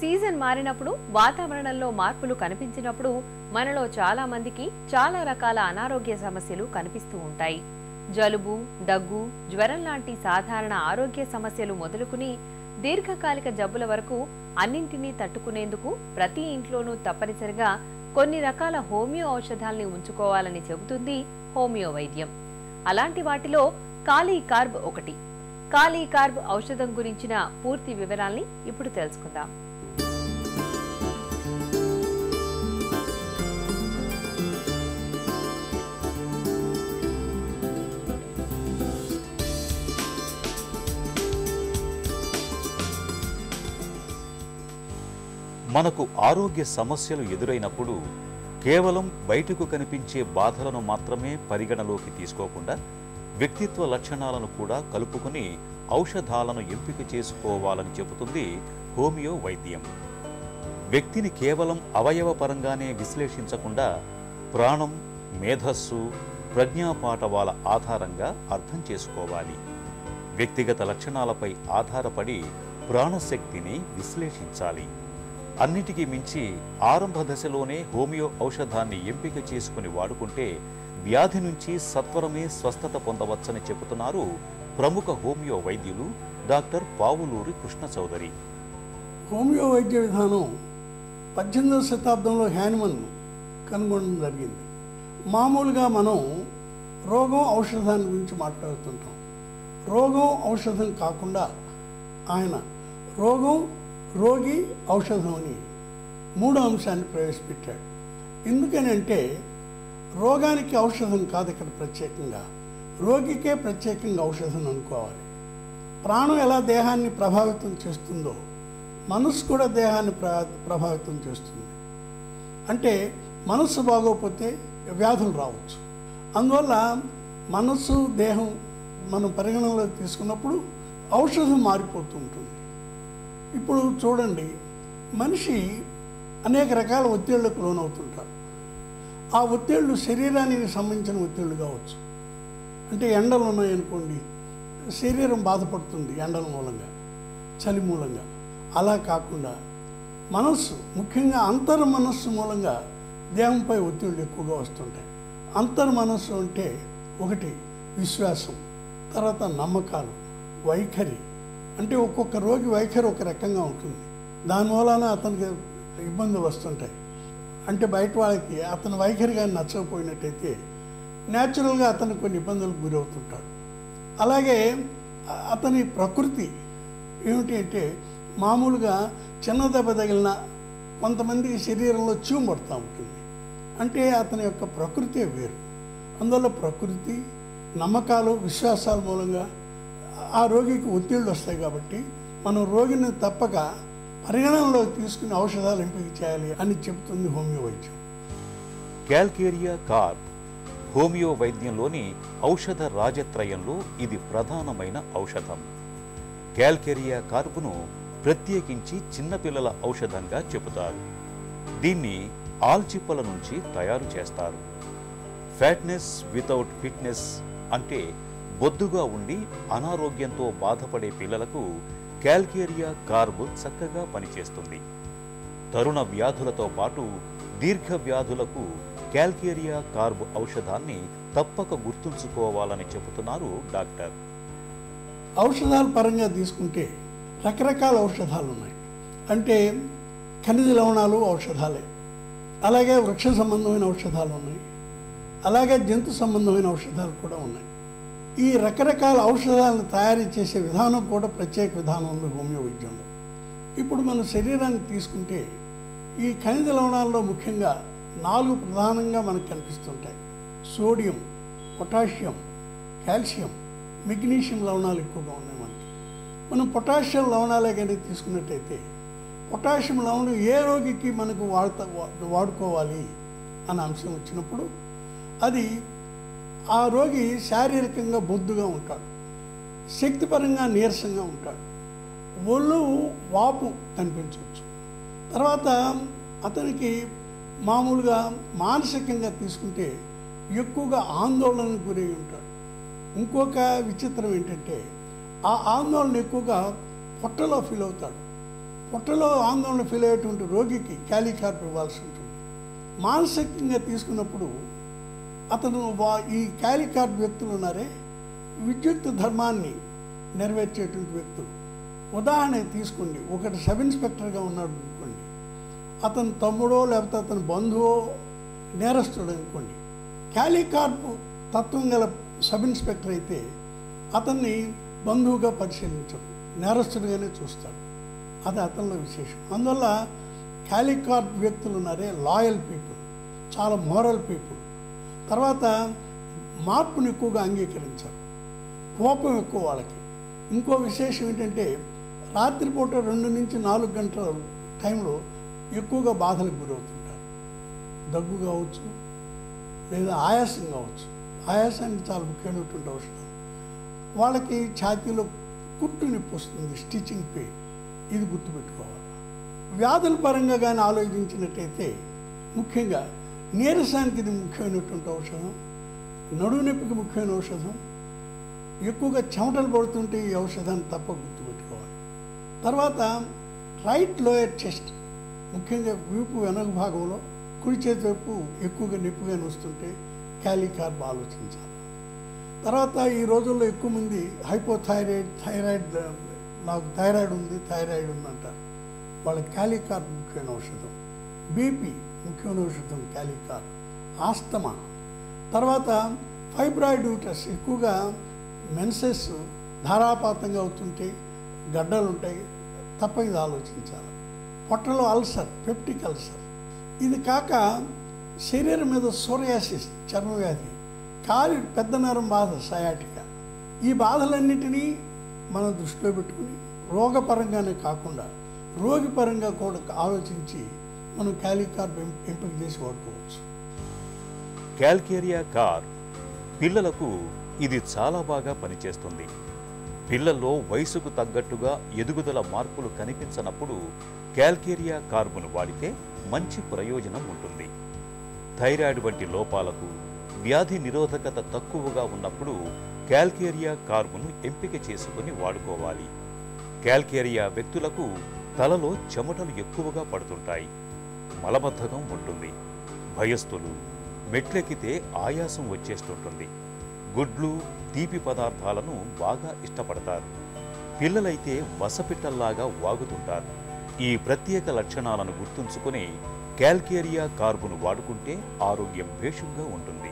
Season మారినప్పుడు వాతావరణంలో మార్పులు కనిపించినప్పుడు మనలో చాలా మందికి చాలా రకాల అనారోగ్య సమస్యలు కనిపిస్తూ ఉంటాయి. జలుబు దగ్గు జ్వరం లాంటి సాధారణ ఆరోగ్య సమస్యలు మొదలుకుని దీర్ఘకాలిక జబ్బుల వరకు అన్నింటినీ తట్టుకునేందుకు ప్రతి ఇంట్లోనూ తప్పనిసరిగా కొన్ని రకాల హోమియో ఔషధాల్ని ఉంచుకోవాలని చెబుతుంది హోమియో వైద్యం. అలాంటి వాటిలో కాలీ కార్బ్ ఒకటి. కాలీ కార్బ్ ఔషధం గురించిన పూర్తి వివరాల్ని ఇప్పుడు తెలుసుకుందాం. మనకు ఆరోగ్య సమస్యలు ఎదురైనప్పుడు కేవలం బయటకు కనిపించే బాధలను మాత్రమే పరిగణలోకి తీసుకోకుండా వ్యక్తిత్వ లక్షణాలను కూడా కలుపుకుని ఔషధాలను ఎంపిక చేసుకోవాలని చెబుతుంది హోమియో వైద్యం. వ్యక్తిని కేవలం అవయవపరంగానే విశ్లేషించకుండా ప్రాణం మేధస్సు ప్రజ్ఞాపాఠవాల ఆధారంగా అర్థం చేసుకోవాలి. వ్యక్తిగత లక్షణాలపై ఆధారపడి ప్రాణశక్తిని విశ్లేషించాలి. అన్నిటికీ మించి ఆరంభ దశలోనే హోమియో ఔషధాన్ని ఎంపిక చేసుకుని వాడుకుంటే వ్యాధి నుంచి సత్వరమే స్వస్థత పొందవచ్చని చెబుతున్నారు ప్రముఖ హోమియో వైద్యులు డాక్టర్ పావులూరి కృష్ణ చౌదరి. హోమియో వైద్య విధానం పద్దెనిమిదవ శతాబ్దంలో హ్యానిమన్ కనుగొనడం జరిగింది. మామూలుగా మనం రోగం ఔషధాన్ని గురించి మాట్లాడుతుంటాం. రోగం ఔషధం కాకుండా ఆయన రోగం రోగి ఔషధం అని మూడో అంశాన్ని ప్రవేశపెట్టాడు. ఎందుకనంటే రోగానికి ఔషధం కాదు ఇక్కడ ప్రత్యేకంగా. రోగికే ప్రత్యేకంగా ఔషధం అనుకోవాలి. ప్రాణం ఎలా దేహాన్ని ప్రభావితం చేస్తుందో మనసు కూడా దేహాన్ని ప్రభావితం చేస్తుంది. అంటే మనస్సు బాగోకపోతే వ్యాధులు రావచ్చు. అందువల్ల మనస్సు దేహం మనం పరిగణనలోకి తీసుకున్నప్పుడు ఔషధం మారిపోతూ ఉంటుంది. ఇప్పుడు చూడండి మనిషి అనేక రకాల ఒత్తిళ్ళకు లోనవుతుంటారు ఆ ఒత్తిళ్ళు శరీరానికి సంబంధించిన ఒత్తిళ్ళు కావచ్చు. అంటే ఎండలు ఉన్నాయనుకోండి శరీరం బాధపడుతుంది ఎండల మూలంగా చలి మూలంగా. అలా కాకుండా మనస్సు ముఖ్యంగా అంతర్ మనస్సు మూలంగా దేహంపై ఒత్తిళ్ళు ఎక్కువగా వస్తుంటాయి. అంతర్ మనస్సు అంటే ఒకటి విశ్వాసం తర్వాత నమ్మకాలు వైఖరి అంటే ఒక్కొక్క రోగి వైఖరి ఒక రకంగా ఉంటుంది. దాని మూలాన అతనికి ఇబ్బందులు వస్తుంటాయి. అంటే బయట వాళ్ళకి అతని వైఖరి కానీ నచ్చకపోయినట్టయితే న్యాచురల్గా అతను కొన్ని ఇబ్బందులకు గురవుతుంటాడు. అలాగే అతని ప్రకృతి ఏమిటి అంటే మామూలుగా చిన్న దెబ్బ తగిలిన కొంతమందికి శరీరంలో చీము పడుతూ ఉంటుంది. అంటే అతని యొక్క ప్రకృతే వేరు. అందువల్ల ప్రకృతి నమ్మకాలు విశ్వాసాల మూలంగా ఆ రోగికి ఒత్తిళ్ళు వస్తాయి కాబట్టి మనం రోగిని తప్పక పరిగణనలోకి తీసుకుని ఔషధాలు ఎంపిక చేయాలి అని చెబుతుంది హోమియో వైద్యం క్యాల్కేరియా కార్ప్ హోమియో వైద్యంలోని ఔషధ రాజత్రయంలో ఇది ప్రధానమైన ఔషధం. క్యాల్కేరియా కార్పును ప్రత్యేకించి చిన్నపిల్లల ఔషధంగా చెబుతారు. దీన్ని ఆల్చిప్పల నుంచి తయారు చేస్తారు. ఫ్యాట్నెస్ వితౌట్ ఫిట్నెస్ అంటే బొద్దుగా ఉండి అనారోగ్యంతో బాధపడే పిల్లలకు క్యాల్కేరియా కార్బు చక్కగా పనిచేస్తుంది. తరుణ వ్యాధులతో పాటు దీర్ఘ వ్యాధులకు క్యాల్కేరియా కార్బ్ ఔషధాన్ని తప్పక గుర్తుంచుకోవాలని చెబుతున్నారు డాక్టర్. ఔషధాల పరంగా తీసుకుంటే రకరకాల ఔషధాలు ఉన్నాయి. అంటే ఖనిజ లవణాలు ఔషధాలే. అలాగే వృక్ష సంబంధమైన ఔషధాలు ఉన్నాయి. అలాగే జంతు సంబంధమైన ఔషధాలు కూడా ఉన్నాయి. ఈ రకరకాల ఔషధాలను తయారు చేసే విధానం కూడా ప్రత్యేక విధానం ఉంది హోమియో వైద్యంలో ఇప్పుడు మన శరీరాన్ని తీసుకుంటే ఈ ఖనిజ లవణాల్లో ముఖ్యంగా నాలుగు ప్రధానంగా మనకు కనిపిస్తుంటాయి. సోడియం పొటాషియం కాల్షియం మెగ్నీషియం లవణాలు ఎక్కువగా ఉన్నాయి మనకి. మనం పొటాషియం లవణాలే కానీ తీసుకున్నట్టయితే పొటాషియం లవణం ఏ రోగికి మనకు వాడత వా- వాడుకోవాలి అనే అంశం వచ్చినప్పుడు అది ఆ రోగి శారీరకంగా బొద్దుగా ఉంటాడు. శక్తిపరంగా నీరసంగా ఉంటాడు. ఒళ్ళు వాపు కనిపించవచ్చు. తర్వాత అతనికి మామూలుగా మానసికంగా తీసుకుంటే ఎక్కువగా ఆందోళనకు గురై ఉంటాడు. ఇంకొక విచిత్రం ఏంటంటే ఆ ఆందోళన ఎక్కువగా పొట్టలో ఫీల్ అవుతాడు. పొట్టలో ఆందోళన ఫీల్ అయ్యేటువంటి రోగికి క్యాలికార్ప్ ఇవ్వాల్సి ఉంటుంది. మానసికంగా తీసుకున్నప్పుడు అతను వా- ఈ క్యాలికాట్ వ్యక్తులు ఉన్నారే విద్యుత్ ధర్మాన్ని నెరవేర్చేటువంటి వ్యక్తులు. ఉదాహరణ తీసుకోండి ఒకటి సబ్ ఇన్స్పెక్టర్గా ఉన్నాడు అనుకోండి అతని తమ్ముడో లేకపోతే అతని బంధువో నేరస్తుడు అనుకోండి క్యాలికార్ప్ తత్వం గల సబ్ ఇన్స్పెక్టర్ అయితే అతన్ని బంధువుగా పరిశీలించడు నేరస్తుడిగానే చూస్తాడు. అది అతనిలో విశేషం. అందువల్ల క్యాలికార్ప్ వ్యక్తులు ఉన్నారే లాయల్ పీపుల్ చాలా మోరల్ పీపుల్. తర్వాత మార్పును ఎక్కువగా అంగీకరించారు. కోపం ఎక్కువ వాళ్ళకి. ఇంకో విశేషం ఏంటంటే రాత్రిపూట రెండు నుంచి నాలుగు గంటల టైంలో ఎక్కువగా బాధలకు గురవుతుంటారు. దగ్గు కావచ్చు లేదా ఆయాసం కావచ్చు. ఆయాసానికి చాలా ముఖ్యమైనటువంటి అవసరం. వాళ్ళకి ఛాతీలో కుట్టు నొప్పి వస్తుంది స్టిచ్చింగ్ పెయిన్. ఇది గుర్తుపెట్టుకోవాలి. వ్యాధుల పరంగా కానీ ఆలోచించినట్టయితే ముఖ్యంగా నీరసానికి ఇది ముఖ్యమైనటువంటి ఔషధం నడువు నొప్పికి ముఖ్యమైన ఔషధం. ఎక్కువగా చెమటలు పడుతుంటే ఈ ఔషధాన్ని తప్ప గుర్తుపెట్టుకోవాలి. తర్వాత రైట్ లోయర్ చెస్ట్ ముఖ్యంగా వీపు వెనక భాగంలో కుడి చేతి వైపు ఎక్కువగా నొప్పిగా వస్తుంటే క్యాలికార్బ్ ఆలోచించాలి. తర్వాత ఈ రోజుల్లో ఎక్కువ మంది హైపోథైరాయిడ్ థైరాయిడ్ నాకు థైరాయిడ్ ఉంది థైరాయిడ్ ఉందంటారు. వాళ్ళ క్యాలికార్బ్ ముఖ్యమైన ఔషధం. బీపీ ముఖ్యమైన ఔషధం క్యాలికార్బ్ ఆస్తమా. తర్వాత ఫైబ్రాయిడ్ యూటస్ ఎక్కువగా మెన్సెస్ ధారాపాతంగా అవుతుంటే గడ్డలు ఉంటాయి తప్ప ఇది ఆలోచించాలి. పొట్టలో అల్సర్ పెప్టిక్ అల్సర్. ఇది కాక శరీరం మీద సోరియాసిస్ చర్మవ్యాధి కాలి పెద్ద నరం బాధ సయాటిక. ఈ బాధలన్నిటినీ మనం దృష్టిలో పెట్టుకుని రోగపరంగానే కాకుండా రోగిపరంగా కూడా ఆలోచించి మనం క్యాలీ కార్ ఎంపిక చేసి వాడుకోవచ్చు. క్యాల్కేరియా కార్ పిల్లలకు ఇది చాలా బాగా పనిచేస్తుంది. పిల్లల్లో వయసుకు తగ్గట్టుగా ఎదుగుదల మార్పులు కనిపించనప్పుడు క్యాల్కేరియా కార్బును వాడితే మంచి ప్రయోజనం ఉంటుంది. థైరాయిడ్ వంటి లోపాలకు వ్యాధి నిరోధకత తక్కువగా ఉన్నప్పుడు క్యాల్కేరియా కార్బును ఎంపిక చేసుకుని వాడుకోవాలి. క్యాల్కేరియా వ్యక్తులకు తలలో చెమటలు ఎక్కువగా పడుతుంటాయి. మలబద్ధకం ఉంటుంది. భయస్థులు మెట్లెక్కితే ఆయాసం వచ్చేస్తుంటుంది. గుడ్లు తీపి పదార్థాలను బాగా ఇష్టపడతారు. పిల్లలైతే వసపిట్టల్లాగా వాగుతుంటారు. ఈ ప్రత్యేక లక్షణాలను గుర్తుంచుకుని క్యాల్కేరియా కార్బును వాడుకుంటే ఆరోగ్యం భేషుగ్గా ఉంటుంది.